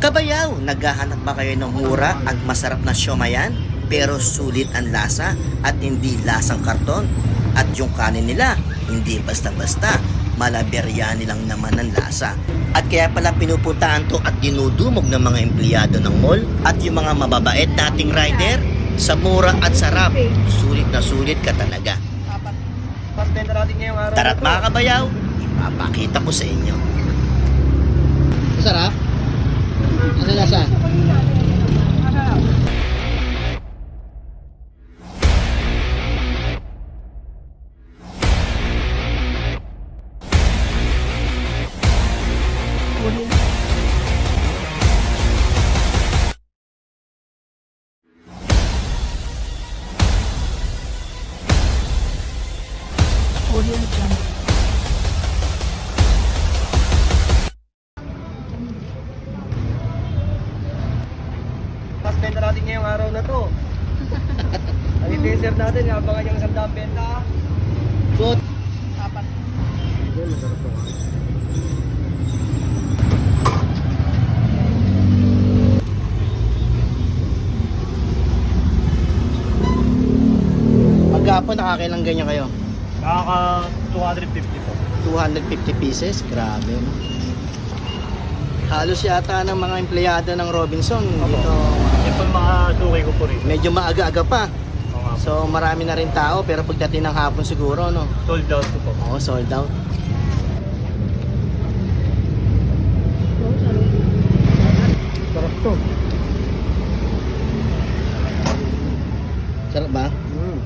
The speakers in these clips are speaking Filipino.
Kabayaw, naghahanap ba kayo ng mura at masarap na siomayan? Pero sulit ang lasa at hindi lasang karton. At yung kanin nila, hindi basta-basta. Malaberyani lang naman ang lasa. At kaya pala pinupuntahan to at dinudumog ng mga empleyado ng mall at yung mga mababait nating rider sa mura at sarap. Sulit na sulit ka talaga. Tara't mga kabayaw, ipapakita ko sa inyo. Masarap? Ano? First araw na to. Ang i-dessert natin, abangan yung isang daang benta. Good. Pagkapon, nakakailang ganyan kayo? Nakaka 250 po. 250 pieces? Grabe, no? Halos yata ng mga empleyado ng Robinson dito. Po yung mga suki ko po rin. Medyo maaga-aga pa. Oo nga po. So marami na rin tao pero pagdating ng hapon siguro, no? Sold out ko po. Oo, sold out. Sarap to. Sarap ba? Mm.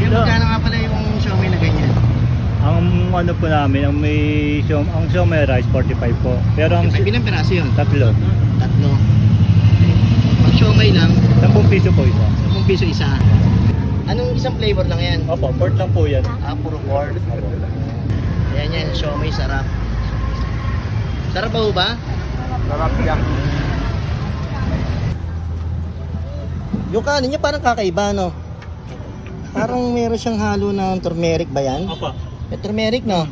Pero magkano nga pala yung Xiaomi na ganyan? Ang ano po namin, ang may siom, ang siomay rice 45 po. Pero ang ilang piraso yun? tatlo, Xiaomi lang, 10 piso po isa. 10 piso isa. Anong isang flavor lang yan? Opo, port lang po yan. Ah, puro corn. Yan yan, Xiaomi sarap. Sarap ba ho ba? Sarap yan. Yung kanin niya parang kakaiba, no? Parang meron siyang halo ng turmeric ba yan? Opo. May turmeric, no?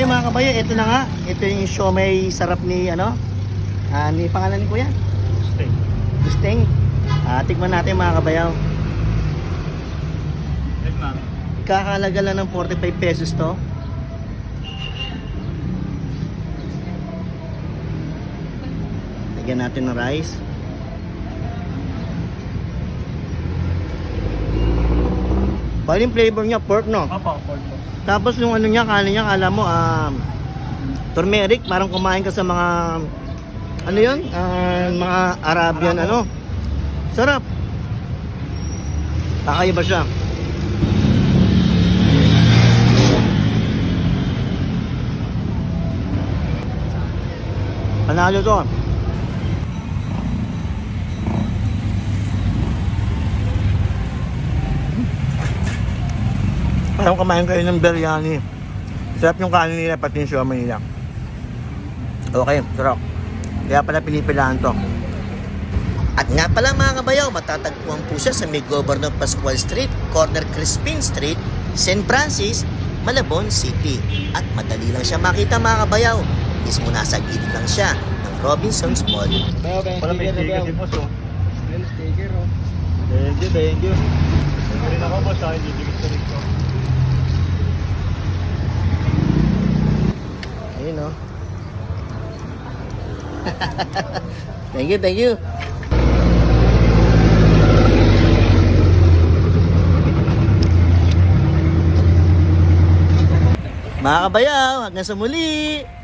Okay mga kabayo, ito na nga. Ito yung siomay sarap ni ano? Ah, ni pangalan ni Kuya? Stay. Gusteng. Ah, tikman natin mga kabayaw. Yes, ma'am. Kakalaga lang ng 45 pesos to. Lagyan natin ng rice. Yung flavor niya, pork no? Opo, port po. Tapos yung ano niya, kanin niya, kala mo, um, turmeric, parang kumain ka sa mga, ano yun? Ah, mga Arabian, ano? Sarap. Kakaiba siya. Panalo to. Parang kumain kayo ng biryani. Sarap yung kanin nila, pati yung siomay nila. Okay, sarap. Kaya pala pinipilaan to. At nga pala mga kabayaw, matatagpuan po siya sa may Governor Pascual Street, corner Crispin Street, St. Francis, Malabon City. At madali lang siya makita mga kabayaw. Mismo nasa gilid lang siya ng Robinson's Mall. Wala may sticker si boss, oh. Sticker oh. Thank you, thank you. Thank you rin ako, boss, ah. Hindi ko rin ko. Ayun oh. thank you, thank you. Mga kabayaw, hanggang sa muli!